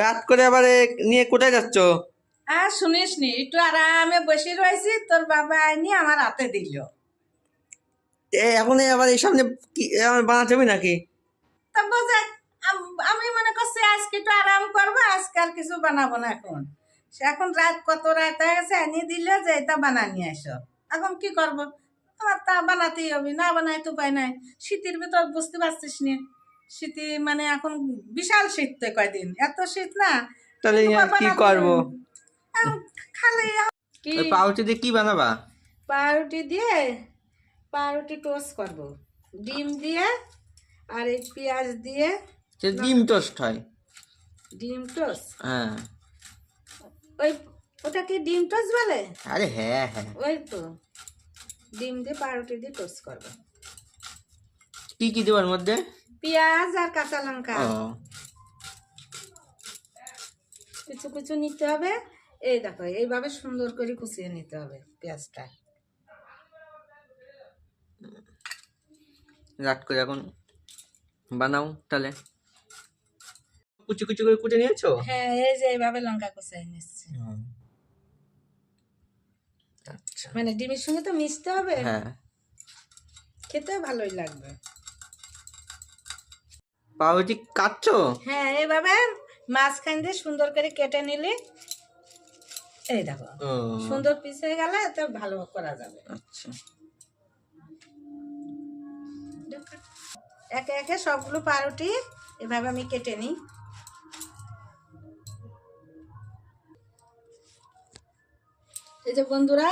রাত করে আবার নিয়ে কোথায় যাচ্ছ? আর শুনিস নি একটু আরামে বসে রয়েছি তোর বাবা আইনি আমার হাতে দিল। এখন আবার এই সামনে বানাতে নাকি? তা বোঝা আমি মনে করছি আজকে একটু আরাম করব আজকে আর কিছু বানাবো না এখন। সে এখন রাত কত রাত হয়ে গেছে এনে দিল যে এটা বানা নিয়ে আসো। এখন কি করব? আমার তা বানাতেই হবে না বানাই তো উপায় নাই। শীতের ভিতর বুঝতে পারছিস নি। শীতে মানে এখন বিশাল শীত তো কয়দিন। এত শীত না তাহলে কি করব। খালি কি? ওই পাউচি দিয়ে কি বানাবা? পাউরুটি দিয়ে পাউরুটি টোস্ট করব। ডিম দিয়ে আর এই পেঁয়াজ দিয়ে সে ডিম টোস্ট হয়। ডিম টোস্ট? হ্যাঁ। ওই ওটা কি ডিম টোস্ট বলে? আরে হ্যাঁ হ্যাঁ। ওই তো। ডিম দিয়ে পাউরুটি দিয়ে টোস্ট করব। কি কি দেওয়ার মধ্যে? পেঁয়াজ আর কাঁচা লঙ্কা। কিছু কিছু নিতে হবে। এই দেখো এইভাবে সুন্দর করে কুচিয়ে নিতে হবে পেঁয়াজটা। রাত করে এখন বানাও তাহলে। কুচি কুচি করে কুটে নিয়েছো? হ্যাঁ এই যে এইভাবে লঙ্কা কুচিয়ে নিচ্ছি। আচ্ছা মানে ডিমের সঙ্গে তো মিশতে হবে? হ্যাঁ। খেতেও ভালোই লাগবে। পাউরুটি কাটছো হ্যাঁ এইভাবে মাঝখান দিয়ে সুন্দর করে কেটে নিলে। এই দেখো সুন্দর পিস হয়ে গেলে তো ভালো করা যাবে। আচ্ছা। একে একে সবগুলো পাউরুটি এভাবে আমি কেটে নিই। এই যে বন্ধুরা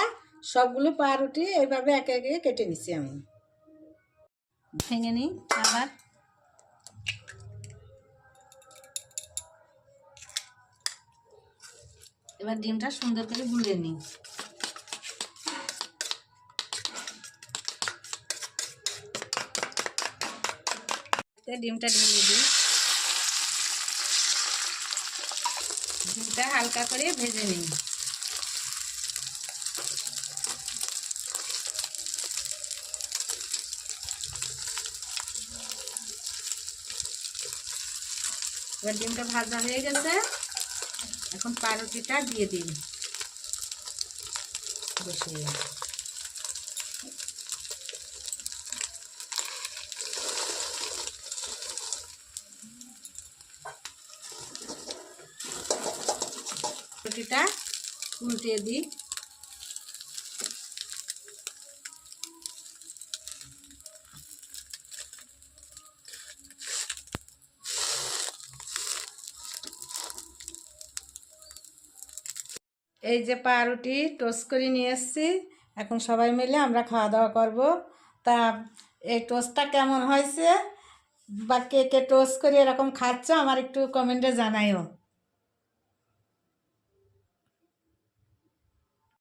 সবগুলো পাউরুটি এইভাবে একে একে কেটে নিছি আমি। ভেঙে নিই আবার। এবার ডিমটা সুন্দর করে গুলে নিই। ডিমটা ঢেলে দিই। ডিমটা হালকা করে ভেজে নিই। এবার ডিমটা ভাজা হয়ে গেছে। এখন পাউরুটিটা দিয়ে দিন। বসিয়ে রুটিটা উল্টে দিই। এই যে পাউরুটি টোস্ট করে নিয়ে এসেছি। এখন সবাই মিলে আমরা খাওয়া দাওয়া করব। তা এই টোস্টটা কেমন হয়েছে? বা কে কে টোস্ট করে এরকম খাচ্ছ? আমার একটু কমেন্টে জানাইও।